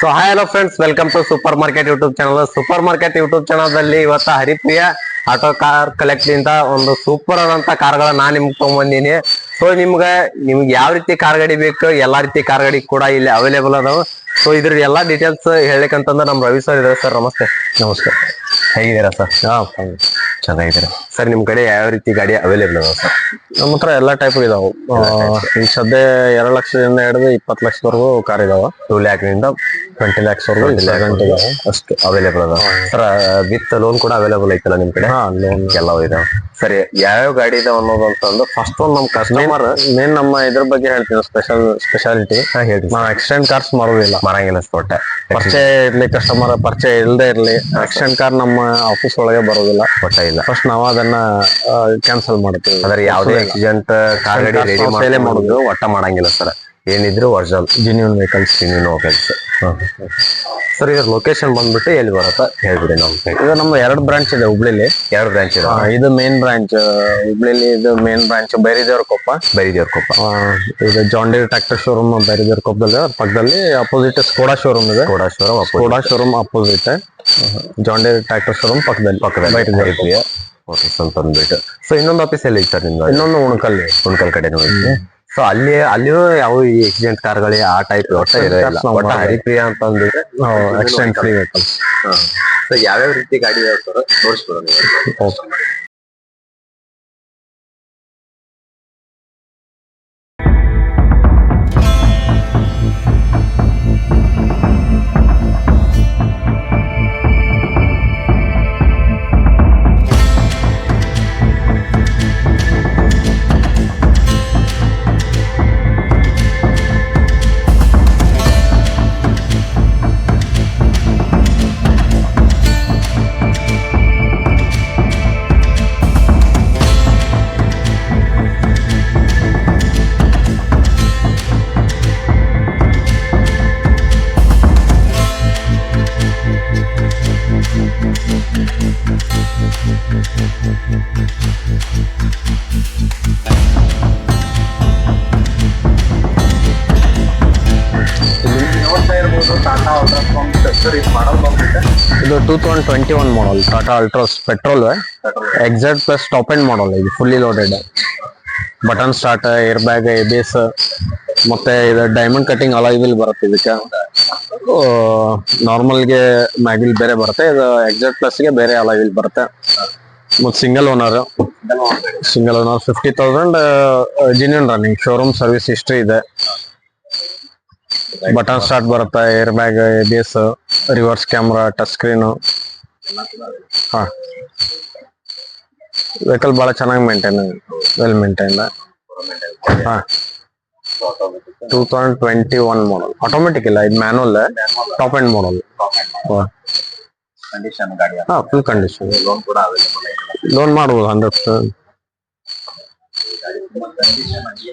So hi hello friends welcome to super market YouTube channel super market YouTube channel ಇವತ್ತು ಇವತ್ತ Haripriya auto car collect ಇಂದ ಒಂದು super ಆದಂತ ಕಾರ್ಗಳ ನಾನ್ ನಿಮ್ಗೆ ತಗೊಂಡ್ಬಂದಿನಿ ಸೊ ನಿಮ್ಗೆ ನಿಮ್ಗೆ ಯಾವ ರೀತಿ ಕಾರ್ ಗಾಡಿ ಬೇಕು, ಎಲ್ಲಾ ರೀತಿ ಕಾರ್ ಗಾಡಿ ಕೂಡ ಇಲ್ಲಿ ಅವೈಲೇಬಲ್ ಅದಾವ. ಸೊ ಇದ್ರ ಎಲ್ಲಾ ಡೀಟೇಲ್ಸ್ ಹೇಳಕ್ಕಂತಂದ್ರೆ ನಮ್ ರವಿ ಸರ್ ಇದಾರೆ ಸರ್ ನಮಸ್ತೆ. ನಮಸ್ತೆ. ಹೇಗಿದ್ದೀರಾ ಸರ್ ಹಾ ಚೆನ್ನಾಗಿದ್ದೀರಾ. ಸರ್ ನಿಮ್ ಕಡೆ ಯಾವ ರೀತಿ ಗಾಡಿ ಅವೈಲೇಬಲ್ ಅದಾವ ಸರ್? ನಮ್ಮ ಹತ್ರ ಎಲ್ಲಾ ಟೈಪ್ ಇದಾವು. ಈಗ ಸದ್ಯ ಎರಡ್ ಲಕ್ಷದಿಂದ ಹಿಡಿದು ಇಪ್ಪತ್ತು ಲಕ್ಷದವರೆಗೂ ಕಾರ್ ಇದಾವ. ಟೂ ಲ್ಯಾಕ್ನಿಂದ ಟ್ವೆಂಟಿ ಲ್ಯಾಕ್ಸ್ ವರೆಗೂ ಗಂಟೆ ಇದಾವೆ ಅಷ್ಟು ಅವೈಲೇಬಲ್ ಅದಾವ. ಸರ್ ವಿತ್ ಲೋನ್ ಕೂಡ ಅವೈಲೇಬಲ್ ಐತಲ್ಲ ನಿಮ್ ಕಡೆ? ಹಾ ಲೋನ್ ಎಲ್ಲವೂ ಇದಾವ ಸರಿ ಯಾವ್ಯಾವ ಗಾಡಿ ಇದಾವ ಅನ್ನೋದು ಅಂತಂದ್ರೆ ಫಸ್ಟ್ ಒಂದ್ ನಮ್ ಕಸ್ಟಮರ್ ಮೇನ್ ನಮ್ಮ ಇದ್ರ ಬಗ್ಗೆ ಹೇಳ್ತೀನಿ ಸ್ಪೆಷಲ್ ಸ್ಪೆಷಾಲಿಟಿ ಹೇಳಿ ನಾವು ಎಕ್ಸ್ಟೆಂಡ್ ಕಾರ್ಸ್ ಮಾಡೋದಿಲ್ಲ ಮರಂಗಿಲ್ಲ ಸ್ಪೋಟ ಪರಿಚಯ ಇರ್ಲಿ ಕಸ್ಟಮರ್ ಪರಿಚಯ ಇಲ್ಲದೆ ಇರ್ಲಿ. ಎಕ್ಸ್ಟೆಂಡ್ ಕಾರ್ ನಮ್ಮ ಆಫೀಸ್ ಒಳಗೆ ಬರೋದಿಲ್ಲ. ಕೊಟ್ಟ ಇಲ್ಲ. ಫಸ್ಟ್ ನಾವು ಅದನ್ನ ಕ್ಯಾನ್ಸಲ್ ಮಾಡ್ತೀವಿ. ಅಂದ್ರೆ ಯಾವ್ದೇ ಆಕ್ಸಿಡೆಂಟ್ ಕಾರ್ ರೆಡಿ ಮಾಡುದು ಒಟ್ಟ ಮಾಡಂಗಿಲ್ಲ ಸರ್. ಏನಿದ್ರು ಒರಿಜಿನಲ್ ಜಿನ್ಯೂನ್ ವೆಹಿಕಲ್ಸ್ ಇನ್ನೂ ಸರ್ ಇದ್ರ ಲೊಕೇಶನ್ ಬಂದ್ಬಿಟ್ಟು ಎಲ್ಲಿ ಬರುತ್ತೆ? ಹೇಳ್ಬಿಡಿ ನಮ್ ಇದು ನಮ್ಮ ಎರಡು ಬ್ರಾಂಚ್ ಇದೆ ಹುಬ್ಳಿಲಿ. ಎರಡು ಬ್ರಾಂಚ್ ಇದೆ. ಇದು ಮೇನ್ ಬ್ರಾಂಚ್ ಹುಬ್ಳಿಲಿ ಇದು ಮೇನ್ ಬ್ರಾಂಚ್ ಬೈರಿದೇವ್ರ ಕೊಪ್ಪ. ಬೈರಿದೇವ್ರ ಕೊಪ್ಪ. ಇದು ಜಾಂಡೀರ್ ಟ್ರ್ಯಾಕ್ಟರ್ ಶೋರೂಮ್ ಬೈರಿದೇವ್ರ ಕೊಪ್ಪದಲ್ಲಿ ಅದ್ರ ಪಕ್ಕದಲ್ಲಿ ಅಪೋಸಿಟ್ ಸ್ಕೋಡಾ ಶೋರೂಮ್ ಇದೆ. Skoda showroom Skoda showroom opposite John Deere tractor showroom ಪಕ್ಕದಲ್ಲಿ. ಪಕ್ಕದಲ್ಲಿ. ಬೈರಿದೇವ್ರ ಓಕೆ ಅಂದ್ಬಿಟ್ಟು ಸೊ ಇನ್ನೊಂದು ಆಫೀಸ್ ಎಲ್ಲಿ ಸರ್ ನಿಮ್ದು? ಇನ್ನೊಂದು ಉಣಕಲ್ಲಿ ಉಣ್ಕಲ್ ಕಡೆ ಐತಿ. ಸೊ ಅಲ್ಲಿ ಅಲ್ಲಿಯೂ ಯಾವ ಈ ಆಕ್ಸಿಡೆಂಟ್ ಕಾರ್ಗಳು ಆ ಟೈಪ್ ಒಟ್ಟ ಇರೋಲ್ಲ ಒಟ್ಟ. ಹರಿಪ್ರಿಯ ಅಂತ ಅಂದ್ರೆ ಎಕ್ಸ್ಟೆಂಡ್ ಫ್ರೀ ವೆಹಿಕಲ್ಸ್ ಸೊ ಯಾವ್ಯಾವ ರೀತಿ ಗಾಡಿ ಇದಾವೆ twenty one model Tata Altroz petrol exact plus top end model ಇದು fully loaded button start air bag A ಮತ್ತೆ ಇದು ಡೈಮಂಡ್ ಕಟಿಂಗ್ ಅಲೈವಿಲ್ ಬರುತ್ತೆ ಇದಕ್ಕೆ. ನಾರ್ಮಲ್ಗೆ ಮ್ಯಾಗಿಲ್ ಬೇರೆ ಬರುತ್ತೆ. ಇದು ಎಕ್ಸಾಕ್ಟ್ ಪ್ಲಸ್ಗೆ ಬೇರೆ ಅಲೈವಿಲ್ ಬರುತ್ತೆ. ಮತ್ತು single owner single owner fifty thousand genuine running showroom service history ಇದೆ. ಬಟನ್ ಸ್ಟಾರ್ಟ್ ಬರುತ್ತೆ air bag A B S reverse camera touch screen ಹಾ. ವೆಹಿಕಲ್ ಭಾಳ ಚೆನ್ನಾಗಿ ಮೇಂಟೈನ್ ವೆಲ್ ಮೇಂಟೈನ್ ಹಾ. Two thousand twenty one model automatic ಇಲ್ಲ ಇದು manual top end model condition ಗಾಡಿ ಹಾ ಫುಲ್ ಕಂಡೀಷನ್ ಲೋನ್ ಕೂಡ ಅವೈಲೇಬಲ್ ಲೋನ್ ಮಾಡ್ಬೋದು ಹಂಡ್ರೆಡ್ ಪರ್ಸೆಂಟ್ ಕಂಡೀಷನ್ ಆಗಿ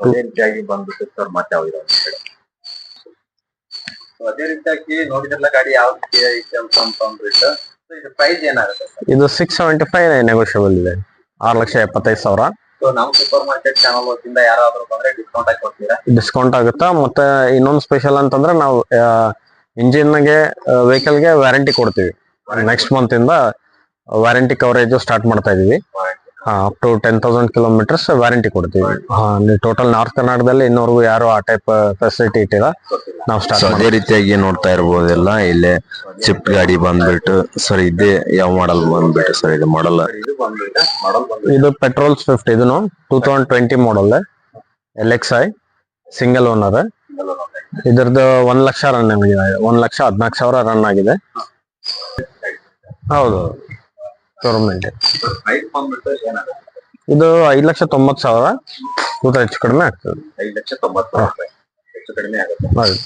ಅದೇ ರೀತಿಯಾಗಿ ಬಂದ್ಬಿಟ್ಟು ಸರ್ ಮತ್ತೆ ನಿಮ್ ಕಡೆ? ಅದೇ ರೀತಿಯಾಗಿ ನೋಡಿದ್ರಲ್ಲ ಗಾಡಿ ಯಾವ ರೀತಿ ಐತೆ ಅಂತ ಅಂತಂದ್ಬಿಟ್ಟು ಇದು ಪ್ರೈಸ್ ಏನಾಗುತ್ತೆ ಸರ್ ಇದು ಸಿಕ್ಸ್ ಸೆವೆಂಟಿ ಫೈವ್ ನೆಗೋಷಿಯಬಲ್ ಇದೆ ಆರು ಲಕ್ಷ ಎಪ್ಪತ್ತೈದು ಸಾವಿರ. ಸೊ ನಾವು ಸೂಪರ್ ಮಾರ್ಕೆಟ್ ಚಾನಲ್ ವತಿಯಿಂದ ಯಾರಾದ್ರೂ ಬಂದ್ರೆ ಡಿಸ್ಕೌಂಟ್ ಹಾಕಿ ಕೊಡ್ತೀರಾ? ಡಿಸ್ಕೌಂಟ್ ಆಗುತ್ತಾ? ಮತ್ತೆ ಇನ್ನೊಂದು ಸ್ಪೆಷಲ್ ಅಂತಂದ್ರೆ ನಾವು ಇಂಜಿನ್ಗೆ ವೆಹಿಕಲ್ಗೆ ವ್ಯಾರಂಟಿ ಕೊಡ್ತೀವಿ. ನೆಕ್ಸ್ಟ್ ಮಂತ್ ಇಂದ ವ್ಯಾರಂಟಿ ಕವರೇಜ್ ಸ್ಟಾರ್ಟ್ ಮಾಡ್ತಾ ಇದೀವಿ. Up to ten thousand kilometers warranty ಕೊಡ್ತೀವಿ. ಹಾ ನೀವು ಟೋಟಲ್ ನಾರ್ತ್ ಕರ್ನಾಟಕದಲ್ಲಿ ಇನ್ನೋರ್ಗು ಯಾರು ಆ ಟೈಪ್ ಫೆಸಿಲಿಟಿ ಇಟ್ಟಿಲ್ಲ ನಾವು ಸ್ಟಾರ್ಟ್ ಅದೇ ರೀತಿಯಾಗಿ ನೋಡ್ತಾ ಇರ್ಬೋದೆಲ್ಲ ಇಲ್ಲೇ ಚಿಪ್ ಗಾಡಿ ಬಂದ್ಬಿಟ್ಟು ಸರ್ ಇದೇ ಯಾವ ಮಾಡಲ್ ಬಂದ್ಬಿಟ್ಟು ಸರ್ ಇದು ಮಾಡಲ್ ಇದು ಪೆಟ್ರೋಲ್ ಸ್ವಿಫ್ಟ್ ಇದನ್ನು two thousand twenty model L X I single owner ಇದ್ರದ್ದು ಒಂದ್ ಲಕ್ಷ ರನ್ ಆಗಿದೆ ಒಂದ್ ಲಕ್ಷ ಹದಿನಾಲ್ಕು ಸಾವಿರ ರನ್ ಆಗಿದೆ. ಹೌದು. ಗೌರ್ಮೆಂಟ್ ಇದು ಐದ್ ಲಕ್ಷ ತೊಂಬತ್ತು ಸಾವಿರ. ಕೂತ ಹೆಚ್ಚು ಕಡಿಮೆ ಆಗ್ತದೆ. ಐದು ಲಕ್ಷ ತೊಂಬತ್ತು ಸಾವಿರ ಹೆಚ್ಚು ಕಡಿಮೆ ಆಗುತ್ತೆ. ಹೌದು.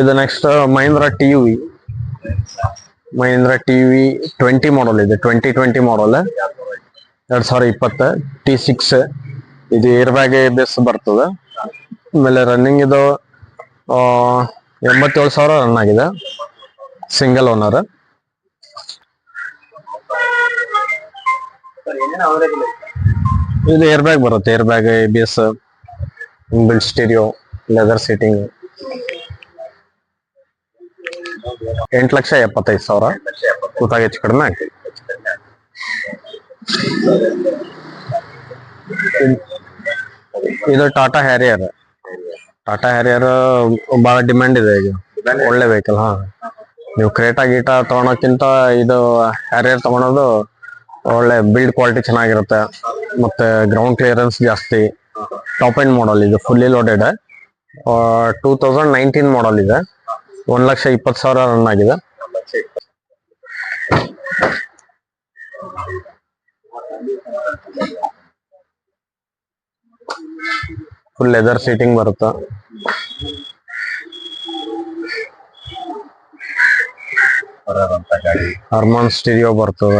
ಇದು next Mahindra T V Mahindra T V twenty model ಇದೆ. ಟ್ವೆಂಟಿ ಟ್ವೆಂಟಿ ಮಾಡಲ್ ಎರಡ್ ಸಾವಿರ ಇಪ್ಪತ್ತ. ಟಿ ಸಿಕ್ಸ್ ಇದು ಏರ್ ಬ್ಯಾಗ್ ಬೇಸ್ ಬರ್ತದೆ. ಆಮೇಲೆ ರನ್ನಿಂಗ್ ಇದು ಎಂಬತ್ತೇಳು ಸಾವಿರ ರನ್ ಆಗಿದೆ. ಸಿಂಗಲ್ ಓನರ್ ಇದು ಏರ್ ಬ್ಯಾಗ್ ಬರುತ್ತೆ. Airbag A B S build stereo leather seating ಎಂಟು ಲಕ್ಷ ಎಪ್ಪತ್ತೈದು ಸಾವಿರ. ಕೂತಾಗ ಹೆಚ್ಚು ಕಡಿಮೆ ಇದು ಟಾಟಾ ಹ್ಯಾರಿಯರ್ ಟಾಟಾ ಹ್ಯಾರಿಯರ್ ಬಹಳ ಡಿಮ್ಯಾಂಡ್ ಇದೆ ಈಗ. ಒಳ್ಳೆ ವೆಹಿಕಲ್ ಹಾ. ನೀವು ಕ್ರೇಟಾ ಗೀಟಾ ತಗೊಳಕ್ಕಿಂತ ಇದು ಹ್ಯಾರಿಯರ್ ತಗೊಳೋದು ಒಳ್ಳೆ ಬಿಲ್ಡ್ ಕ್ವಾಲಿಟಿ ಚೆನ್ನಾಗಿರುತ್ತೆ. ಮತ್ತೆ ಗ್ರೌಂಡ್ ಕ್ಲಿಯರೆನ್ಸ್ ಜಾಸ್ತಿ. ಟಾಪ್ ಎಂಡ್ ಮಾಡಲ್ ಇದು fully loaded two thousand nineteen model ಇದೆ. ಒಂದ್ ಲಕ್ಷ ಇಪ್ಪತ್ತು ಸಾವಿರ ರನ್ ಆಗಿದೆ. ಫುಲ್ ಲೆದರ್ ಸೀಟಿಂಗ್ ಬರುತ್ತೆ. ಹರ್ಮಾನ್ ಸ್ಟೀರಿಯೋ ಬರ್ತದ.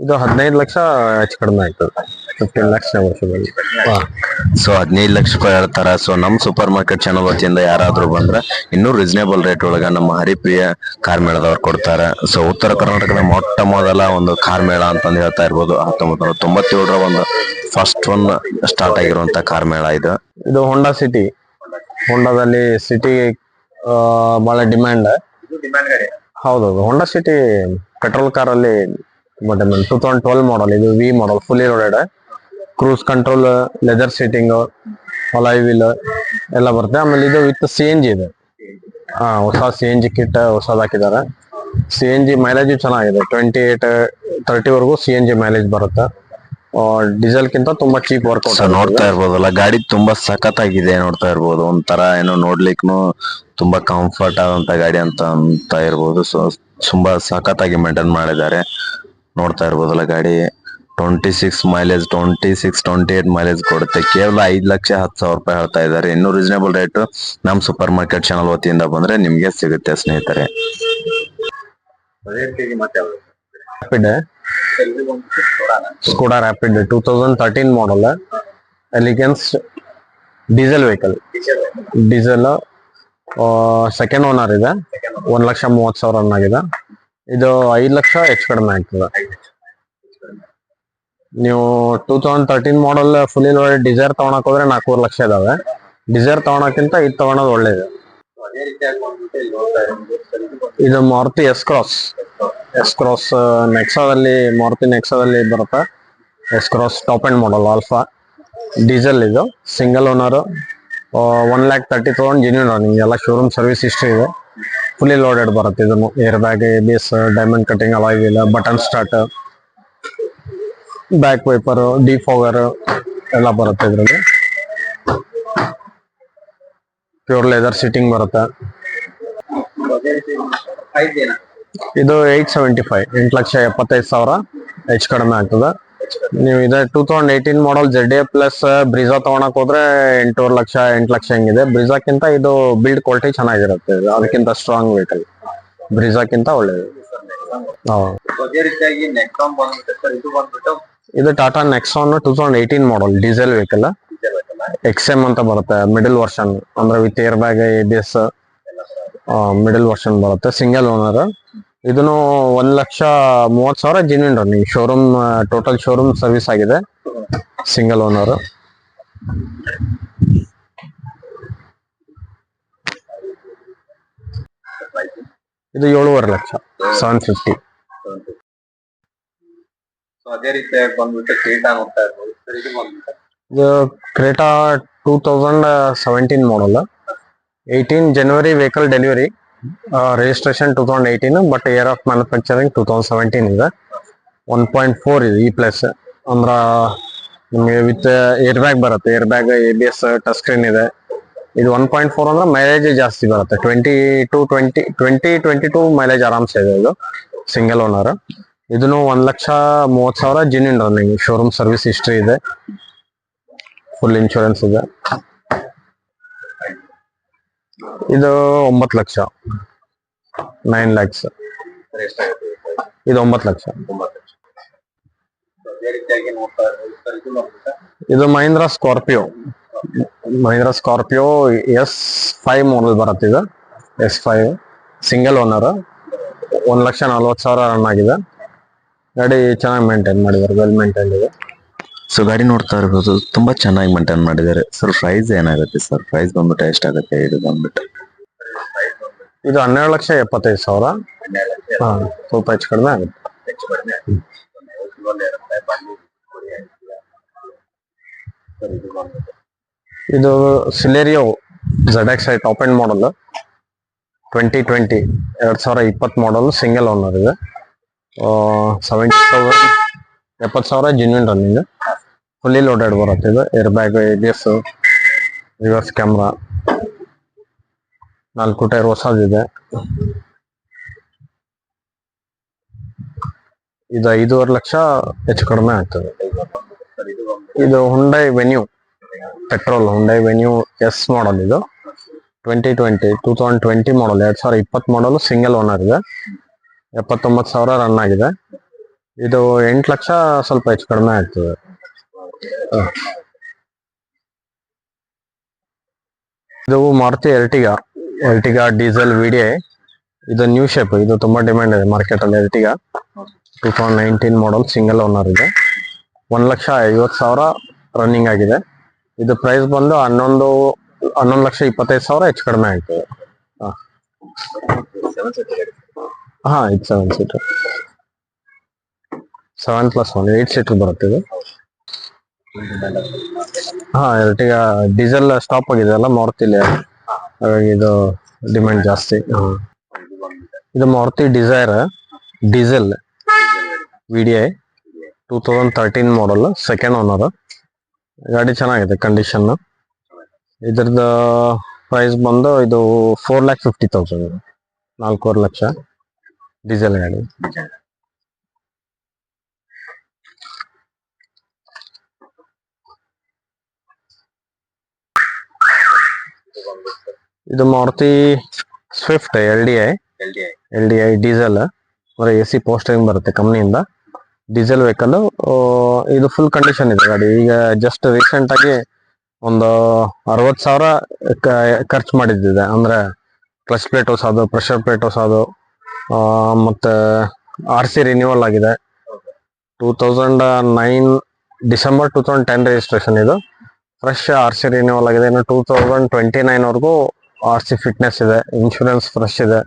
ಇದು ಹದಿನೈದು ಲಕ್ಷ ಹೆಚ್ಚು ಕಡಿಮೆ ಆಯ್ತದ. ಫಿಫ್ಟೀನ್ ಲ್ಯಾಕ್ಸ್ ವರ್ಷದಲ್ಲಿ. ಸೊ ಹದಿನೈದು ಲಕ್ಷ ರೂಪಾಯಿ ಹೇಳ್ತಾರ ಸೊ ನಮ್ ಸೂಪರ್ ಮಾರ್ಕೆಟ್ ಚಾನಲ್ ವತಿಯಿಂದ ಯಾರಾದ್ರೂ ಬಂದ್ರೆ ಇನ್ನೂ ರೀಸನೇಬಲ್ ರೇಟ್ ಒಳಗ ನಮ್ಮ ಹರಿಪ್ರಿಯ ಕಾರ್ ಮೇಳದವ್ರು ಕೊಡ್ತಾರ. ಸೊ ಉತ್ತರ ಕರ್ನಾಟಕದ ಮೊಟ್ಟ ಮೊದಲ ಒಂದು ಕಾರ್ ಮೇಳ ಅಂತಂದು ಹೇಳ್ತಾ ಇರ್ಬೋದು. ಹತ್ತೊಂಬತ್ತು ನೂರ ತೊಂಬತ್ತೇಳರ ಒಂದು ಫಸ್ಟ್ ಒನ್ ಸ್ಟಾರ್ಟ್ ಆಗಿರುವಂತ ಕಾರ್ ಮೇಳ ಇದು. ಇದು ಹೋಂಡಾ ಸಿಟಿ ಹೋಂಡಾದಲ್ಲಿ ಸಿಟಿ ಬಹಳ ಡಿಮ್ಯಾಂಡ್ ಹೌದೌದು. ಹೋಂಡಾ ಸಿಟಿ ಪೆಟ್ರೋಲ್ ಕಾರ್ ಅಲ್ಲಿ ತುಂಬಾ demand two thousand twelve model ಇದು V model fully loaded cruise control leather seating alloy wheel ಎಲ್ಲ ಬರುತ್ತೆ. ಆಮೇಲೆ ಇದು ವಿತ್ ಸಿ ಎನ್ ಜಿ ಇದೆ. ಹಾ ಹೊಸ ಸಿ ಎನ್ ಜಿ ಕಿಟ್ ಹೊಸದ್ ಹಾಕಿದ್ದಾರೆ ಸಿ ಎನ್ ಜಿ ಮೈಲೇಜ್ ಚೆನ್ನಾಗಿದೆ. ಟ್ವೆಂಟಿ ಏಟ್ ತರ್ಟಿ ವರೆಗೂ ಸಿ ಎನ್ ಜಿ ಮೈಲೇಜ್ ಬರುತ್ತೆ. ಡೀಸೆಲ್ ಕಿಂತ ತುಂಬಾ ಚೀಪ್ ವರ್ಕೌಟ್ ಸೊ ನೋಡ್ತಾ ಇರ್ಬೋದಲ್ಲ ಗಾಡಿ ತುಂಬಾ ಸಖತ್ತಾಗಿದೆ ನೋಡ್ತಾ ಇರ್ಬೋದು. ಒಂಥರ ಏನೋ ನೋಡ್ಲಿಕ್ನು ತುಂಬಾ ಕಂಫರ್ಟ್ ಆದಂತ ಗಾಡಿ ಅಂತ ಅಂತ ಇರ್ಬೋದು. ಸೊ ತುಂಬಾ ಸಖತ್ತಾಗಿ ಮೇಂಟೈನ್ ಮಾಡಿದ್ದಾರೆ. ನೋಡ್ತಾ ಇರ್ಬೋದಲ್ಲ ಗಾಡಿ. Twenty six mileage twenty six twenty eight mileage ಕೊಡುತ್ತೆ. ಕೇವಲ ಐದು ಲಕ್ಷ ಹತ್ತು ಸಾವಿರ ರೂಪಾಯಿ ಹೇಳ್ತಾ ಇದ್ದಾರೆ. ಇನ್ನೂ ರೀಸನೇಬಲ್ ರೇಟ್ ನಮ್ ಸೂಪರ್ ಮಾರ್ಕೆಟ್ ಚಾನಲ್ ವತಿಯಿಂದ ಬಂದ್ರೆ ನಿಮಗೆ ಸಿಗುತ್ತೆ ಸ್ನೇಹಿತರೆ. Skoda Rapid two thousand thirteen model elegance diesel vehicle diesel second owner ಇದೆ. ಒಂದ್ ಲಕ್ಷ ಮೂವತ್ ಸಾವಿರ ರನ್ ಆಗಿದೆ. ಇದು ಐದು ಲಕ್ಷ ಹೆಚ್ಚು ಕಡಿಮೆ ಆಗ್ತದೆ. ನೀವು two thousand thirteen model full Dzire ತಗೊಳಕ್ ಹೋದ್ರೆ ನಾಲ್ಕೂವರೆ ಲಕ್ಷ ಇದಾವೆ. ಡಿಸೈರ್ ತಗೊಳಕ್ಕಿಂತ ಇದು ತಗೊಳೋದು ಒಳ್ಳೇದು. ಇದು Maruti S cross S cross ನೆಕ್ಸಾದಲ್ಲಿ Maruti ನೆಕ್ಸಾದಲ್ಲಿ ಬರುತ್ತೆ. S cross top end model alpha diesel ಇದು single owner one lakh thirty thousand genuine running ಎಲ್ಲ ಶೋರೂಮ್ ಸರ್ವಿಸ್ ಇಷ್ಟು ಇದೆ. ಫುಲ್ಲಿ ಲೋಡೆಡ್ ಬರುತ್ತೆ ಇದನ್ನು. Air bag A B S diamond cutting ಅಲಾಗಿಲ್ಲ button start back wiper defogger ಎಲ್ಲ ಬರುತ್ತೆ ಇದರಲ್ಲಿ. Pure leather sitting ಬರುತ್ತೆ. ಇದು ಏಟ್ ಸೆವೆಂಟಿ ಫೈವ್ ಎಂಟು ಲಕ್ಷ ಎಪ್ಪತ್ತೈದು ಸಾವಿರ ಹೆಚ್ಚು ಕಡಿಮೆ ಆಗ್ತದೆ. ನೀವು ಇದೆ two thousand eighteen model Z A plus Brezza ತಗೊಳಕ್ ಹೋದ್ರೆ ಎಂಟೂವರೆ ಲಕ್ಷ, ಎಂಟು ಲಕ್ಷ ಹೆಂಗಿದೆ. ಬ್ರಿಜಾಕ್ಕಿಂತ ಇದು ಬಿಲ್ಡ್ ಕ್ವಾಲಿಟಿ ಚೆನ್ನಾಗಿರುತ್ತೆ. ಅದಕ್ಕಿಂತ ಸ್ಟ್ರಾಂಗ್ ವೆಹಿಕಲ್ ಬ್ರಿಜಾಕ್ಕಿಂತ ಒಳ್ಳೇದು. ಇದು Tata Nexon two thousand eighteen model diesel vehicle X M ಅಂತ ಬರುತ್ತೆ ಮಿಡಲ್ ವರ್ಷನ್ ಅಂದ್ರೆ with air bag A B S middle version ಬರುತ್ತೆ ಸಿಂಗಲ್ ಓನರ್ ಇದನ್ನು ಒಂದ್ ಲಕ್ಷ ಮೂವತ್ ಸಾವಿರ genuine running showroom total showroom service ಆಗಿದೆ ಸಿಂಗಲ್ ಓನರ್ ಇದು ಏಳುವರೆ ಲಕ್ಷ ಸೆವೆನ್ ಫಿಫ್ಟಿ ಅದೇ ರೀತಿಯಾಗಿ ಬಂದ್ಬಿಟ್ಟು ಕ್ರೀಟಾ ನೋಡ್ತಾ ಇರ್ಬೋದು ಇದು Creta two thousand seventeen model eighteen January vehicle delivery registration two thousand eighteen but year of manufacturing two thousand seventeen ಇದೆ. ಒನ್ ಪಾಯಿಂಟ್ ಫೋರ್ ಇದೆ ಇ ಪ್ಲಸ್ ಅಂದ್ರ ನಿಮಗೆ ವಿತ್ ಏರ್ ಬ್ಯಾಗ್ ಬರುತ್ತೆ. Air bag A B S touch screen ಇದೆ. ಇದು one point four ಅಂದ್ರೆ mileage ಜಾಸ್ತಿ ಬರುತ್ತೆ. Twenty two twenty twenty twenty two mileage ಆರಾಮ್ಸೆ ಇದೆ ಇದು ಸಿಂಗಲ್ ಓನರ್ ಇದನ್ನು ಒಂದು ಲಕ್ಷ ಮೂವತ್ತು ಸಾವಿರ genuine running showroom service history ಇದೆ. ಫುಲ್ ಇನ್ಶೂರೆನ್ಸ್ ಇದೆ. ಇದು ಒಂಬತ್ತು ಲಕ್ಷ. ನೈನ್ ಲ್ಯಾಕ್ಸ್ ಇದು ಒಂಬತ್ತು ಲಕ್ಷ. ಇದು Mahindra Scorpio. Mahindra Scorpio S five model ಬರುತ್ತೆ ಇದು. S five. ಸಿಂಗಲ್ ಓನರ್ ಒಂದು ಲಕ್ಷ ನಲ್ವತ್ತು ಸಾವಿರ ರನ್ ಆಗಿದೆ. ಗಾಡಿ ಚೆನ್ನಾಗಿ ಮೇಂಟೈನ್ ಮಾಡಿದ್ದಾರೆ ವೆಲ್ ಮೇಂಟೈನ್ ಇದೆ. ಸೊ ಗಾಡಿ ನೋಡ್ತಾ ಇರ್ಬೋದು ತುಂಬಾ ಚೆನ್ನಾಗಿ ಮೇಂಟೈನ್ ಮಾಡಿದ್ದಾರೆ. ಸರ್ ಪ್ರೈಸ್ ಏನಾಗುತ್ತೆ? ಸರ್ ಪ್ರೈಸ್ ಬಂದ್ಬಿಟ್ಟು ಎಷ್ಟಾಗುತ್ತೆ ಇದು ಬಂದ್ಬಿಟ್ಟು. ಇದು ಹನ್ನೆರಡು ಲಕ್ಷ ಎಪ್ಪತ್ತೈದು ಸಾವಿರ. ಸ್ವಲ್ಪ ಹೆಚ್ಚು ಕಡಿಮೆ ಆಗುತ್ತೆ. ಇದು Celerio Z X I top end model twenty twenty ಎರಡ್ ಸಾವಿರ ಇಪ್ಪತ್ತು ಮಾಡಲ್ ಸಿಂಗಲ್ ಓನರ್ ಇದೆ. ಸೆವೆಂಟಿ ತೌಸಂಡ್ ಎಪ್ಪತ್ತು ಸಾವಿರ ಜಿನ್ಯೂನ್ ರನ್ನಿಂಗ್ ಫುಲ್ಲಿ ಲೋಡೆಡ್ ಬರುತ್ತೆ ಇದು. Air bag A B S reverse camera ನಾಲ್ಕು ಟೈರ್ ಹೊಸದಿದೆ ಇದು. ಐದೂವರೆ ಲಕ್ಷ ಹೆಚ್ಚು ಕಡಿಮೆ ಆಗ್ತದೆ. ಇದು Hyundai Venue petrol Hyundai Venue S model ಇದು. Twenty twenty two thousand twenty model ಎರಡ್ ಸಾವಿರ ಇಪ್ಪತ್ತು ಮಾಡಲ್ ಸಿಂಗಲ್ ಓನರ್ ಇದೆ. ಎಪ್ಪತ್ತೊಂಬತ್ತು ಸಾವಿರ ರನ್ ಆಗಿದೆ. ಇದು ಎಂಟು ಲಕ್ಷ ಸ್ವಲ್ಪ ಹೆಚ್ಚು ಕಡಿಮೆ ಆಗ್ತದೆ. ಇದು Maruti Ertiga Ertiga diesel VD ಇದು ನ್ಯೂ ಶೇಪ್ ಇದು ತುಂಬಾ ಡಿಮ್ಯಾಂಡ್ ಇದೆ ಮಾರ್ಕೆಟ್ ಅಲ್ಲಿ Ertiga two thousand nineteen model single owner ಇದೆ. ಒಂದ್ ಲಕ್ಷ ಐವತ್ತು ಸಾವಿರ ರನ್ನಿಂಗ್ ಆಗಿದೆ. ಇದು ಪ್ರೈಸ್ ಬಂದು ಹನ್ನೊಂದು ಹನ್ನೊಂದು ಲಕ್ಷ ಇಪ್ಪತ್ತೈದು ಸಾವಿರ ಹೆಚ್ಚು ಕಡಿಮೆ ಹಾ. ಹಾ, ಇದು seven seater seven plus one eight seater ಬರುತ್ತೆ ಇದು. ಹಾ ಡೀಸೆಲ್ ಸ್ಟಾಪ್ ಆಗಿದೆ ಅಲ್ಲ ಮಾರುತಿಲಿ ಹಾಗಾಗಿ ಇದು ಡಿಮ್ಯಾಂಡ್ ಜಾಸ್ತಿ. ಇದು Maruti Dzire diesel V D I two thousand thirteen model second owner ಗಾಡಿ ಚೆನ್ನಾಗಿದೆ ಕಂಡೀಷನ್ ಇದ್ರದ್ದು ಪ್ರೈಸ್ ಬಂದು ಇದು ಫೋರ್ ಲ್ಯಾಕ್ ಫಿಫ್ಟಿ ತೌಸಂಡ್ ನಾಲ್ಕೂವರೆ ಲಕ್ಷ ಡೀಸೆಲ್ ಗಾಡಿ. ಇದು Maruti Swift L D I L D I diesel ಅಂದ್ರೆ ಎ ಸಿ ಪೋಸ್ಟರಿಂಗ್ ಬರುತ್ತೆ ಕಂಪ್ನಿಯಿಂದ. ಡೀಸೆಲ್ ವೆಹಿಕಲ್ ಇದು ಫುಲ್ ಕಂಡೀಷನ್ ಇದೆ ಗಾಡಿ. ಈಗ ಜಸ್ಟ್ ರೀಸೆಂಟ್ ಆಗಿ ಒಂದು ಅರವತ್ತು ಸಾವಿರ ಖರ್ಚು ಮಾಡಿದ್ದಿದೆ. ಅಂದ್ರೆ ಕ್ಲಚ್ ಪ್ಲೇಟ್ ಹೊಸದು ಪ್ರೆಷರ್ ಪ್ಲೇಟ್ ಹೊಸದು ಮತ್ತೆ ಆರ್ ಸಿ ರಿನ್ಯೂವಲ್ ಆಗಿದೆ. Two thousand nine December two thousand ten registration ಇದು. ಫ್ರೆಶ್ ಆರ್ ಸಿ ರಿನ್ಯೂವಲ್ ಆಗಿದೆ. ಇನ್ನು ಟೂ ತೌಸಂಡ್ ಟ್ವೆಂಟಿ ನೈನ್ ವರೆಗೂ ಆರ್ ಸಿ ಫಿಟ್ನೆಸ್ ಇದೆ ಇನ್ಶೂರೆನ್ಸ್ ಫ್ರೆಶ್ ಇದೆ.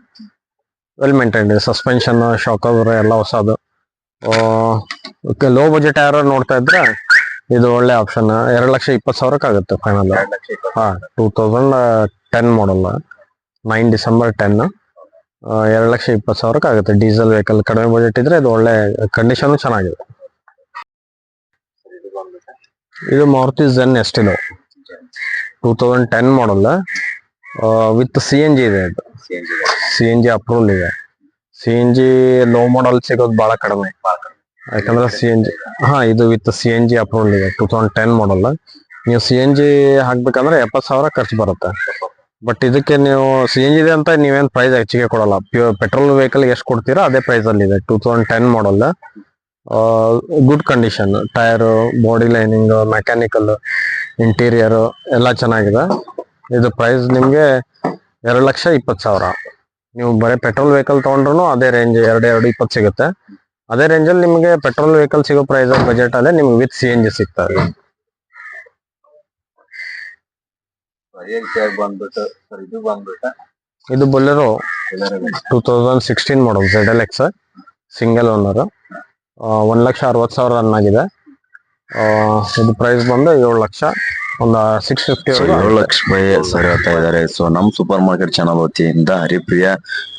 ವೆಲ್ ಮೇಂಟೈನ್ ಇದೆ ಸಸ್ಪೆನ್ಷನ್ ಶಾಕ್ ಅವರ್ ಎಲ್ಲ ಹೊಸದು. ಲೋ ಬಜೆಟ್ ಯಾರು ನೋಡ್ತಾ ಇದ್ರೆ ಇದು ಒಳ್ಳೆ ಆಪ್ಷನ್ ಎರಡು ಲಕ್ಷ ಇಪ್ಪತ್ತು ಸಾವಿರಕ್ಕೆ ಆಗುತ್ತೆ ಫೈನಲ್ ಹಾ two thousand ten model nine December ten ಎರಡು ಲಕ್ಷ ಇಪ್ಪತ್ತು ಸಾವಿರಕ್ಕೆ ಆಗುತ್ತೆ ಡೀಸೆಲ್ ವೆಹಿಕಲ್ ಕಡಿಮೆ ಬಜೆಟ್ ಇದ್ರೆ ಇದು ಒಳ್ಳೆ ಕಂಡೀಷನ್ ಚೆನ್ನಾಗಿದೆ. ಇದು Maruti Zen Estilo two thousand ten model with C N G ಇದೆ ಇದು ಸಿ ಎನ್ ಜಿ ಅಪ್ರೂವಲ್ ಇದೆ. C N G low model ಸಿಗೋದು ಬಹಳ ಕಡಿಮೆ. ಯಾಕಂದ್ರೆ ಸಿ ಎನ್ ಜಿ ಹಾ, ಇದು with C N G approval ಇದೆ ಟೂ ತೌಸಂಡ್ ಟೆನ್ ಮಾಡಲ್ ನೀವು ಸಿ ಎನ್ ಜಿ ಹಾಕ್ಬೇಕಂದ್ರೆ ಎಪ್ಪತ್ತು ಸಾವಿರ ಖರ್ಚು ಬರುತ್ತೆ. ಬಟ್ ಇದಕ್ಕೆ ನೀವು ಸಿ ಎನ್ ಜಿ ಇದೆ ಅಂತ ನೀವೇನು ಪ್ರೈಸ್ ಹೆಚ್ಚಿಗೆ ಕೊಡಲ್ಲ. ಪ್ಯೂರ್ ಪೆಟ್ರೋಲ್ ವೆಹಿಕಲ್ ಎಷ್ಟು ಕೊಡ್ತೀರಾ ಅದೇ ಪ್ರೈಸ್ ಅಲ್ಲಿ ಇದೆ two thousand ten model good condition tyre body lining mechanical interior ಎಲ್ಲ ಚೆನ್ನಾಗಿದೆ. ಇದು ಪ್ರೈಸ್ ನಿಮ್ಗೆ ಎರಡು ಲಕ್ಷ ಇಪ್ಪತ್ತು ಸಾವಿರ. ನೀವು ಬರೀ ಪೆಟ್ರೋಲ್ ವೆಹಿಕಲ್ ತಗೊಂಡ್ರು ಅದೇ ರೇಂಜ್ ಎರಡು ಎರಡು ಇಪ್ಪತ್ತು ಸಿಗುತ್ತೆ. ಅದೇ ರೇಂಜಲ್ಲಿ ನಿಮಗೆ ಪೆಟ್ರೋಲ್ ವೆಹಿಕಲ್ ಸಿಗೋ ಪ್ರೈಸ್ ಬಜೆಟ್ ಅಲ್ಲೇ ನಿಮ್ಗೆ ವಿತ್ ಸಿ ಎನ್ ಜಿ ಸಿಗ್ತದೆ ಇದು. Bolero two thousand sixteen model Z L X single owner ಒಂದು ಲಕ್ಷ ಅರವತ್ತು ಸಾವಿರ ರನ್ ಆಗಿದೆ. ಇದು ಪ್ರೈಸ್ ಬಂದು ಏಳು ಲಕ್ಷ. ಒಂದು ಸಿಕ್ಸ್ ಫಿಫ್ಟಿ ಸೊ ಏಳು ಲಕ್ಷ ರೂಪಾಯಿ ಸರ್ ಹೇಳ್ತಾ ಇದ್ದಾರೆ. ಸೊ ನಮ್ ಸೂಪರ್ ಮಾರ್ಕೆಟ್ ಚಾನಲ್ ವತಿಯಿಂದ ಹರಿಪ್ರಿಯ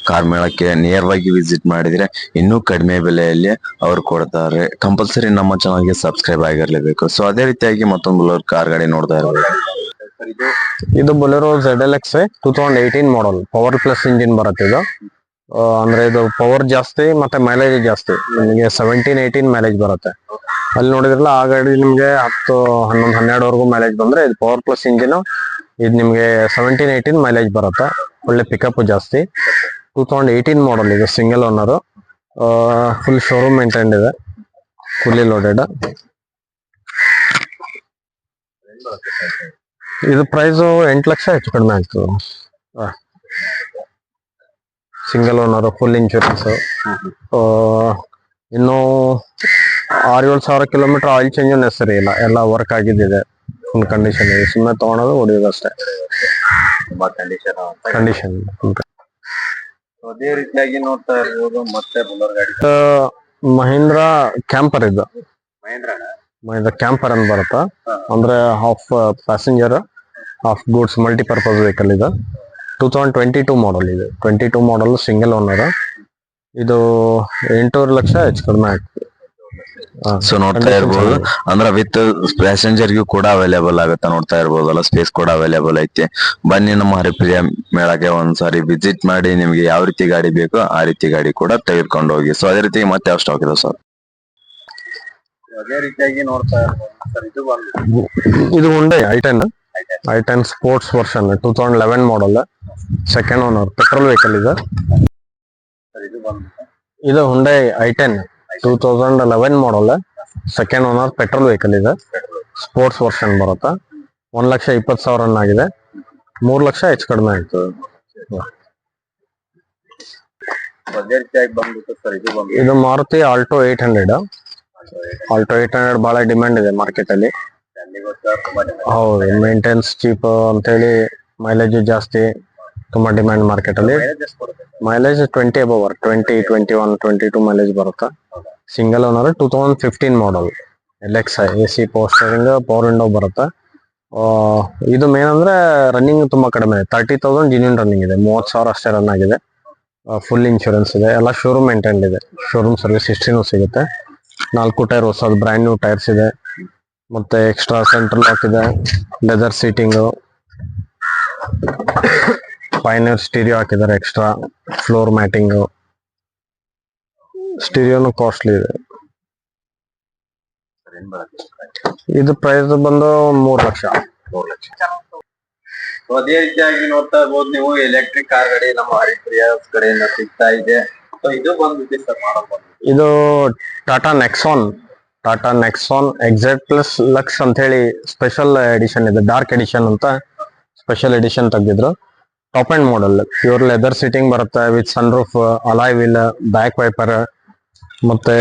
ಕಾರ್ ಮೇಳಕ್ಕೆ ನೇರವಾಗಿ ವಿಸಿಟ್ ಮಾಡಿದ್ರೆ ಇನ್ನೂ ಕಡಿಮೆ ಬೆಲೆಯಲ್ಲಿ ಅವ್ರು ಕೊಡ್ತಾರೆ. ಕಂಪಲ್ಸರಿ ನಮ್ಮ ಚಾನಲ್ಗೆ ಸಬ್ಸ್ಕ್ರೈಬ್ ಆಗಿರ್ಲೇಬೇಕು. ಸೊ ಅದೇ ರೀತಿಯಾಗಿ ಮತ್ತೊಂದು ಕಾರ್ ಗಾಡಿ ನೋಡ್ತಾ ಇರ್ಬೋದು ಇದು Bolero Z L X two thousand eighteen model power plus engine ಬರುತ್ತೆ ಇದು. ಅಂದ್ರೆ ಇದು ಪವರ್ ಜಾಸ್ತಿ ಮತ್ತೆ ಮೈಲೇಜ್ ಜಾಸ್ತಿ. ನಿಮಗೆ ಸೆವೆಂಟೀನ್ ಏಯ್ಟೀನ್ ಮೈಲೇಜ್ ಬರುತ್ತೆ. ಅಲ್ಲಿ ನೋಡಿದ್ರಲ್ಲ, ಆ ಗಾಡಿ ನಿಮಗೆ ಹತ್ತು, ಹನ್ನೊಂದು, ಹನ್ನೆರಡುವರೆಗೂ ಮೈಲೇಜ್ ಬಂದ್ರೆ ಇದು ಪವರ್ ಪ್ಲಸ್ ಇಂಜಿನ್ ಇದು ನಿಮಗೆ ಸೆವೆಂಟೀನ್ ಏಯ್ಟೀನ್ ಮೈಲೇಜ್ ಬರುತ್ತೆ. ಒಳ್ಳೆ ಪಿಕಪ್ ಜಾಸ್ತಿ. ಟೂ ತೌಸಂಡ್ ಏಯ್ಟೀನ್ ಮಾಡಲ್ ಇದು single owner full showroom maintain ಇದೆ. ಫುಲ್ಲಿ ಲೋಡೆಡ್ ಇದು ಪ್ರೈಸ್ ಎಂಟು ಲಕ್ಷ ಹೆಚ್ಚು ಕಡಿಮೆ ಆಗ್ತದೆ. ಸಿಂಗಲ್ ಓನರ್ ಫುಲ್ ಇನ್ಶೂರೆನ್ಸ್ ಇನ್ನು ಆರು ಏಳು ಸಾವಿರ ಕಿಲೋಮೀಟರ್ ಆಯಿಲ್ ಚೇಂಜ್ ಹೆಸರು ಇಲ್ಲ. ಎಲ್ಲ ವರ್ಕ್ ಆಗಿದ್ದಿದೆ. ಫುಲ್ ಕಂಡೀಷನ್ ಇದೆ. ಸುಮ್ಮನೆ ತಗೊಳೋದು ಹೊಡಿಯೋದು ಅಷ್ಟೇ. ತುಂಬಾ ಕಂಡೀಷನ್ ಕಂಡೀಷನ್ ಅದೇ ರೀತಿಯಾಗಿ ನೋಡ್ತಾ ಇರ್ಬೋದು. ಮತ್ತೆ ಬುಲರ್ ಗಾಡಿ. ಮಹೀಂದ್ರ ಕ್ಯಾಂಪರ್ ಇದು. ಮಹೇಂದ್ರ ಮಹೀಂದ್ರ ಕ್ಯಾಂಪರ್ ಅಂತ ಬರುತ್ತ. ಅಂದ್ರೆ half passenger half goods multipurpose vehicle ಇದು. Two thousand twenty two model ಇದು. Twenty two model single owner ಇದು ಎಂಟೂವರೆ ಲಕ್ಷ ಹೆಚ್ಚು ಕಡಿಮೆ ಆಗ್ತದೆ ಹಾ, ಸೊ ನೋಡ್ತಾ ಇರ್ಬೋದು. ಅಂದ್ರ ವಿತ್ ಪ್ಯಾಸೆಂಜರ್ಗೂ ಕೂಡ ಅವೈಲೇಬಲ್ ಆಗುತ್ತೆ. ನೋಡ್ತಾ ಇರ್ಬೋದಲ್ಲ ಸ್ಪೇಸ್ ಕೂಡ ಅವೈಲೇಬಲ್ ಐತಿ. ಬನ್ನಿ ನಮ್ಮ ಹರಿಪ್ರಿಯ ಮೇಳಕ್ಕೆ ಒಂದ್ಸಾರಿ ವಿಸಿಟ್ ಮಾಡಿ ನಿಮ್ಗೆ ಯಾವ ರೀತಿ ಗಾಡಿ ಬೇಕೋ ಆ ರೀತಿ ಗಾಡಿ ಕೂಡ ತೆಗೆದುಕೊಂಡು ಹೋಗಿ. ಸೊ ಅದೇ ರೀತಿ ಮತ್ತೆ ಯಾವ ಸ್ಟಾಕ್ ಇದೆ ಸರ್ ಅದೇ ರೀತಿಯಾಗಿ ನೋಡ್ತಾ ಇರ್ಬೋದು. ಇದು ಮುಂದೆ I ten I ten sports version two thousand eleven model second owner petrol vehicle ಇದೆ. ಇದು ಬಂದು. ಇದು Hyundai I ten two thousand eleven model second owner petrol vehicle ಇದೆ. ಸ್ಪೋರ್ಟ್ಸ್ ವರ್ಷನ್ ಬರುತ್ತೆ. ಒಂದ್ ಲಕ್ಷ ಇಪ್ಪತ್ತು ಸಾವಿರ ಆಗಿದೆ. ಮೂರ್ ಲಕ್ಷ ಹೆಚ್ಚು ಕಡಿಮೆ ಆಯ್ತು. ಇದು Maruti Alto eight hundred Alto eight hundred ಬಹಳ ಡಿಮ್ಯಾಂಡ್ ಇದೆ ಮಾರ್ಕೆಟ್ ಅಲ್ಲಿ. ಹೌದು ಮೇಂಟೆನ್ಸ್ ಚೀಪ್ ಅಂತೇಳಿ ಮೈಲೇಜ್ ಜಾಸ್ತಿ, ತುಂಬಾ ಡಿಮ್ಯಾಂಡ್ ಮಾರ್ಕೆಟ್ ಅಲ್ಲಿ. Mileage twenty above twenty twenty one twenty two mileage ಬರುತ್ತೆ? Single owner two thousand fifteen model L X A C power steering power window ಬರುತ್ತೆ? ಇದು ಮೇನ್ ಅಂದ್ರೆ ರನ್ನಿಂಗ್ ತುಂಬಾ ಕಡಿಮೆ. ಇದೆ ತರ್ಟಿ ತೌಸಂಡ್ ಜಿನ್ಯೂನ್ ರನ್ನಿಂಗ್ ಇದೆ. ಮೂವತ್ತು ಸಾವಿರ ಅಷ್ಟೇ ರನ್ ಆಗಿದೆ. ಫುಲ್ ಇನ್ಶೂರೆನ್ಸ್ ಇದೆ. ಎಲ್ಲ ಶೋರೂಮ್ ಮೇಂಟೈನ್ ಇದೆ. ಶೋರೂಮ್ ಸರ್ವಿಸ್ ಹಿಸ್ಟ್ರಿನೂ ಸಿಗುತ್ತೆ. ನಾಲ್ಕು ಟೈರ್ ಹೊಸದು ಬ್ರ್ಯಾಂಡ್ ನ್ಯೂ ಟೈರ್ಸ್ ಇದೆ. ಮತ್ತೆ ಎಕ್ಸ್ಟ್ರಾ ಸೆಂಟ್ರಲ್ ಲಾಕ್ ಇದೆ. ಲೆದರ್ ಸೀಟಿಂಗು ಪೈನರ್ ಸ್ಟೀರಿಯೋ ಹಾಕಿದ್ದಾರೆ ಎಕ್ಸ್ಟ್ರಾ ಫ್ಲೋರ್ ಮ್ಯಾಟಿಂಗ್ ಸ್ಟೀರಿಯೋನು ಕಾಸ್ಟ್ಲಿ ಇದೆ. ಇದು ಪ್ರೈಸ್ ಬಂದು ಮೂರು ಲಕ್ಷ. ಮೂರು ಲಕ್ಷ ಅದೇ ರೀತಿಯಾಗಿ ನೋಡ್ತಾ ಇರ್ಬೋದು ನೀವು ಎಲೆಕ್ಟ್ರಿಕ್ ಕಾರ್ ಗಾಡಿ ನಮ್ಮ ಹರಿಪ್ರಿಯ ಕಡೆಯಿಂದ ಸಿಗ್ತಾ ಇದೆ. ಸೊ ಇದು ಬಂದ್ಬಿಟ್ಟು ಸರ್ ಮಾಡಬಹುದು ಇದು Tata Nexon Tata Nexon exact plus lux ಅಂತ ಹೇಳಿ ಸ್ಪೆಷಲ್ ಎಡಿಷನ್ ಇದೆ ಡಾರ್ಕ್ ಎಡಿಷನ್ ಅಂತ special edition ತೆಗ್ದಿದ್ರು. Top end model pure leather seating ಬರುತ್ತೆ with sun roof alloy wheel back wiper ಮತ್ತೆ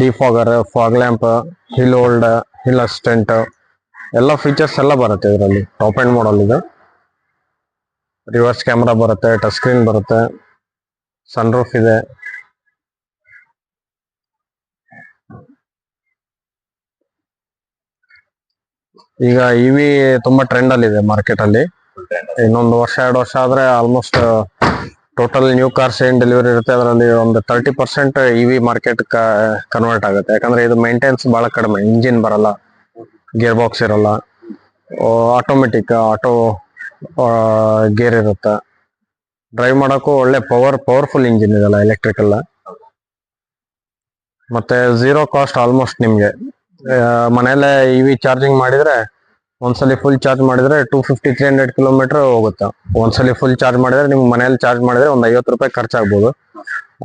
defogger fog lamp hill hold hill assistant ಎಲ್ಲ features ಎಲ್ಲ ಬರುತ್ತೆ ಇದರಲ್ಲಿ. ಟಾಪ್ ಅಂಡ್ ಮಾಡಲ್ ಇದು. ರಿವರ್ಸ್ ಕ್ಯಾಮ್ರಾ ಬರುತ್ತೆ ಟಚ್ ಸ್ಕ್ರೀನ್ ಬರುತ್ತೆ. ಸನ್ ರೂಫ್ ಇದೆ. ಈಗ ಇವಿ ತುಂಬಾ ಟ್ರೆಂಡ್ ಅಲ್ಲಿ ಇದೆ ಮಾರ್ಕೆಟ್ ಅಲ್ಲಿ. ಇನ್ನೊಂದು ವರ್ಷ, ಎರಡು ವರ್ಷ ಆದ್ರೆ ಆಲ್ಮೋಸ್ಟ್ ಟೋಟಲ್ ನ್ಯೂ ಕಾರ್ಸ್ ಏನ್ ಡೆಲಿವರಿ ಇರುತ್ತೆ, ಅದರಲ್ಲಿ ಒಂದು thirty percent EV market convert ಆಗುತ್ತೆ. ಯಾಕಂದ್ರೆ ಇದು ಮೇಂಟೆನ್ಸ್ ಬಹಳ ಕಡಿಮೆ. ಇಂಜಿನ್ ಬರಲ್ಲ ಗೇರ್ ಬಾಕ್ಸ್ ಇರಲ್ಲ ಆಟೋಮೆಟಿಕ್ ಆಟೋ ಗೇರ್ ಇರುತ್ತೆ. ಡ್ರೈವ್ ಮಾಡೋಕ್ಕೂ ಒಳ್ಳೆ ಪವರ್ ಪವರ್ಫುಲ್ ಇಂಜಿನ್ ಇದೆಲ್ಲ ಎಲೆಕ್ಟ್ರಿಕಲ್ ಮತ್ತೆ ಝೀರೋ ಕಾಸ್ಟ್ ಆಲ್ಮೋಸ್ಟ್ ನಿಮ್ಗೆ. ಮನೆಯಲ್ಲೇ ಇವಿ ಚಾರ್ಜಿಂಗ್ ಮಾಡಿದ್ರೆ ಒಂದ್ಸಲಿ ಫುಲ್ ಚಾರ್ಜ್ ಮಾಡಿದ್ರೆ two fifty three hundred kilometre ಹೋಗುತ್ತೆ. ಒಂದ್ಸಲಿ ಫುಲ್ ಚಾರ್ಜ್ ಮಾಡಿದ್ರೆ ನಿಮ್ಗೆ ಮನೇಲಿ ಚಾರ್ಜ್ ಮಾಡಿದ್ರೆ ಒಂದು ಐವತ್ತು ರೂಪಾಯಿ ಖರ್ಚಾಗ್ಬೋದು.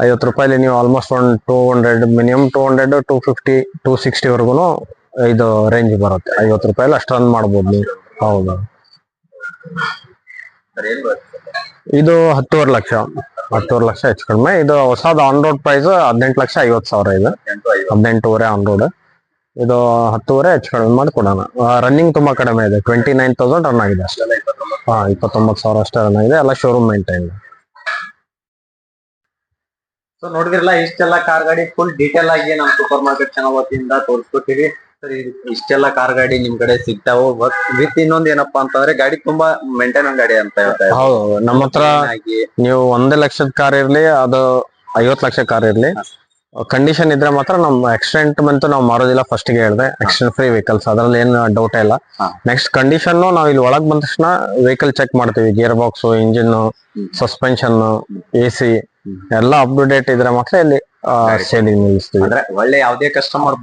ಐವತ್ತು ರೂಪಾಯಿಲಿ ನೀವು ಆಲ್ಮೋಸ್ಟ್ ಒಂದು two hundred minimum two hundred two fifty two ಸಿಕ್ಸ್ಟಿವರೆಗೂ ಇದು ರೇಂಜ್ ಬರುತ್ತೆ. ಐವತ್ತು ರೂಪಾಯಿಲಿ ಅಷ್ಟು ರನ್ ಮಾಡ್ಬೋದು ನೀವು. ಹೌದು. ಇದು ಹತ್ತುವರೆ ಲಕ್ಷ. ಹತ್ತುವರೆ ಲಕ್ಷ ಹೆಚ್ಚು ಕಡಿಮೆ. ಇದು ಹೊಸದು ಆನ್ ರೋಡ್ ಪ್ರೈಸ್ ಹದಿನೆಂಟು ಲಕ್ಷ ಐವತ್ತು ಸಾವಿರ ಇದೆ. ಹದಿನೆಂಟುವರೆ ಆನ್ ರೋಡ್ ಇದು ಹತ್ತುವರೆ ಹೆಚ್ಚು ಕಡಿಮೆ ಮಾಡಿ ಕೊಡೋಣ ರನ್ನಿಂಗ್ ತುಂಬಾ ಕಡಿಮೆ ಇದೆ. ಟ್ವೆಂಟಿ ನೈನ್ ತೌಸಂಡ್ ರನ್ ಆಗಿದೆ ಅಷ್ಟೇ. ಹಾ ಇಪ್ಪತ್ತೊಂಬತ್ತು ಸಾವಿರ ಅಷ್ಟೇ ರನ್ ಆಗಿದೆ. ಎಲ್ಲ ಶೋರೂಮ್ ಮೇಂಟೈನ್ ಸೊ ನೋಡಿದ್ರಲ್ಲ ಇಷ್ಟೆಲ್ಲ ಕಾರ್ ಗಾಡಿ ಫುಲ್ ಡೀಟೇಲ್ ಆಗಿ ನಮ್ಮ ಸೂಪರ್ ಮಾರ್ಕೆಟ್ ಚಾನಲ್ ವತಿಯಿಂದ ತೋರಿಸ್ಕೊತೀವಿ ಸರ್ ಇಷ್ಟೆಲ್ಲ ಕಾರ್ ಗಾಡಿ ನಿಮ್ ಕಡೆ ಸಿಗ್ತಾವು ವಿತ್ ಇನ್ನೊಂದ್ ಏನಪ್ಪಾ ಅಂತಂದ್ರೆ ಗಾಡಿ ತುಂಬಾ ಮೇಂಟೈನ್ ಗಾಡಿ ಅಂತ ಹೇಳ್ತಾ ಇದ್ದಾರೆ. ಹೌದು ನಮ್ಮ ಹತ್ರ ನೀವು ಒಂದೇ ಲಕ್ಷದ ಕಾರ್ ಇರ್ಲಿ ಅದು ಐವತ್ ಲಕ್ಷ ಕಾರ್ ಇರ್ಲಿ. ಕಂಡೀಷನ್ ಇದ್ರೆ ಮಾತ್ರ ನಮ್ ಆಕ್ಸಿಡೆಂಟ್ ಬಂತು ನಾವು ಮಾರೋದಿಲ್ಲ ಫಸ್ಟ್ಗೆ ಹೇಳಿದೆ. ಆಕ್ಸಿಡೆಂಟ್ ಫ್ರೀ ವೆಹಿಕಲ್ಸ್ ಅದ್ರಲ್ಲಿ ಏನ್ ಡೌಟ್ ಇಲ್ಲ. ನೆಕ್ಸ್ಟ್ ಕಂಡೀಷನ್ ನಾವು ಇಲ್ಲಿ ಒಳಗ್ ಬಂದ ತಕ್ಷಣ ವೆಹಿಕಲ್ ಚೆಕ್ ಮಾಡ್ತೀವಿ. Gear box engine suspension A C ಎಲ್ಲ ಅಪ್ ಟು ಡೇಟ್ ಇದ್ರೆ ಮಾತ್ರ ಇಲ್ಲಿ ಸೇಲಿಂಗ್ ನಿಲ್ಲಿಸ್ತೀವಿ. ಒಳ್ಳೆ ಯಾವ್ದೇ ಕಸ್ಟಮರ್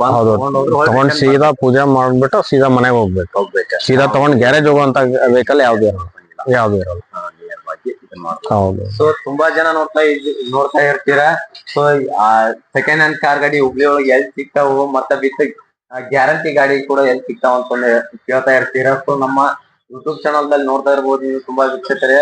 ತಗೊಂಡ್ ಸೀದಾ ಪೂಜೆ ಮಾಡ್ಬಿಟ್ಟು ಸೀದಾ ಮನೆಗೆ ಹೋಗ್ಬೇಕು. ಹೋಗ್ಬೇಕು ಸೀದಾ ತಗೊಂಡ್ ಗ್ಯಾರೇಜ್ ಹೋಗುವಂತ ವೆಹಿಕಲ್ ಯಾವ್ದು ಇರಲ್ಲ. ಯಾವ್ದು ಇರಲ್ಲ. ಹೌದು. ಸೊ ತುಂಬಾ ಜನ ನೋಡ್ತಾ ಇದ್- ನೋಡ್ತಾ ಇರ್ತೀರಾ? ಸೊ ಸೆಕೆಂಡ್ ಹ್ಯಾಂಡ್ ಕಾರ್ ಗಾಡಿ ಹುಬ್ಳಿ ಒಳಗೆ ಎಲ್ಲಿ ಸಿಗ್ತಾವು ಮತ್ತ ವಿತ್ ಗ್ಯಾರಂಟಿ ಗಾಡಿ ಕೂಡ ಎಲ್ಲಿ ಸಿಗ್ತಾವ ಅಂತಂದು ಕೇಳ್ತಾ ಇರ್ತೀರಾ? ಸೊ ನಮ್ಮ ಯೂಟ್ಯೂಬ್ ಚಾನಲ್ ದಲ್ಲಿ ನೋಡ್ತಾ ಇರ್ಬೋದು ನೀವು ತುಂಬಾ ವೀಕ್ಷಕರೇ.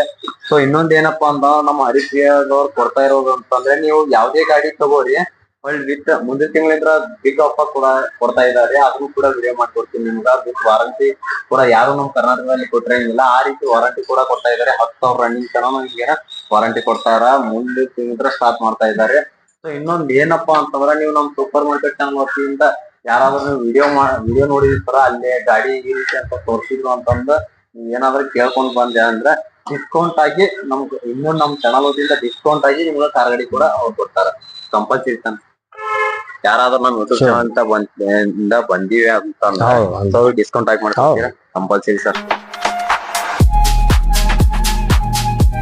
ಸೊ ಇನ್ನೊಂದ್ ಏನಪ್ಪಾ ಅಂತ ನಮ್ಮ ಹರಿಪ್ರಿಯದವ್ರು ಕೊಡ್ತಾ ಇರೋದು ಅಂತಂದ್ರೆ ನೀವು ಯಾವ್ದೇ ಗಾಡಿ ತಗೋರಿ ಒಳ್ಳೆ ವಿತ್ ಮುಂದಿನ ತಿಂಗಳಿಂದ ಬಿಗ್ ಆಫರ್ ಕೂಡ ಕೊಡ್ತಾ ಇದ್ದಾರೆ. ಅದನ್ನು ಕೂಡ ವಿಡಿಯೋ ಮಾಡ್ಕೊಡ್ತೀನಿ ನಿಮ್ಗೆ. ವಿತ್ ವಾರಂಟಿ ಕೂಡ ಯಾರು ನಮ್ಮ ಕರ್ನಾಟಕದಲ್ಲಿ ಕೊಟ್ಟಿರಂಗಿಲ್ಲ ಆ ರೀತಿ ವಾರಂಟಿ ಕೂಡ ಕೊಡ್ತಾ ಇದ್ದಾರೆ. ಹತ್ತು ಸಾವಿರ ರನ್ನಿಂಗ್ ತನಕ ನಿಮ್ಗೆ ವಾರಂಟಿ ಕೊಡ್ತಾರ ಮುಂದಿನ ತಿಂಗಳ ಸ್ಟಾರ್ಟ್ ಮಾಡ್ತಾ ಇದ್ದಾರೆ. ಸೊ ಇನ್ನೊಂದ್ ಏನಪ್ಪಾ ಅಂತಂದ್ರೆ ನೀವು ನಮ್ಮ ಸೂಪರ್ ಮಾರ್ಕೆಟ್ ಚಾನಲ್ ವತಿಯಿಂದ ಯಾರಾದ್ರೂ ವಿಡಿಯೋ ವಿಡಿಯೋ ನೋಡಿದಿರ್ತಾರ ಅಲ್ಲೇ ಗಾಡಿ ಈ ರೀತಿ ಅಂತ ತೋರಿಸಿದ್ರು ಅಂತಂದ ನೀವ್ ಏನಾದ್ರೂ ಕೇಳ್ಕೊಂಡ್ ಬಂದೆ ಅಂದ್ರೆ ಡಿಸ್ಕೌಂಟ್ ಆಗಿ ನಮ್ಗೆ ಇನ್ನೂ ನಮ್ ಚಾನಲ್ ವತಿಯಿಂದ ಡಿಸ್ಕೌಂಟ್ ಆಗಿ ನಿಮ್ಗೆ ಗಾಡಿ ಕೂಡ ಅವ್ರು ಕೊಡ್ತಾರ. ಕಂಪಲ್ಸರಿ ಯಾರಾದ್ರೂ ನಮ್ ಯೂಟ್ಯೂಬ್ ಚಾನಲ್ ಅಂತ ಬಂದಿವೆ ಅಂತ ಡಿಸ್ಕೌಂಟ್ ಆಗಿ ಮಾಡ್ತೀರಾ ಕಂಪಲ್ಸರಿ ಸರ್.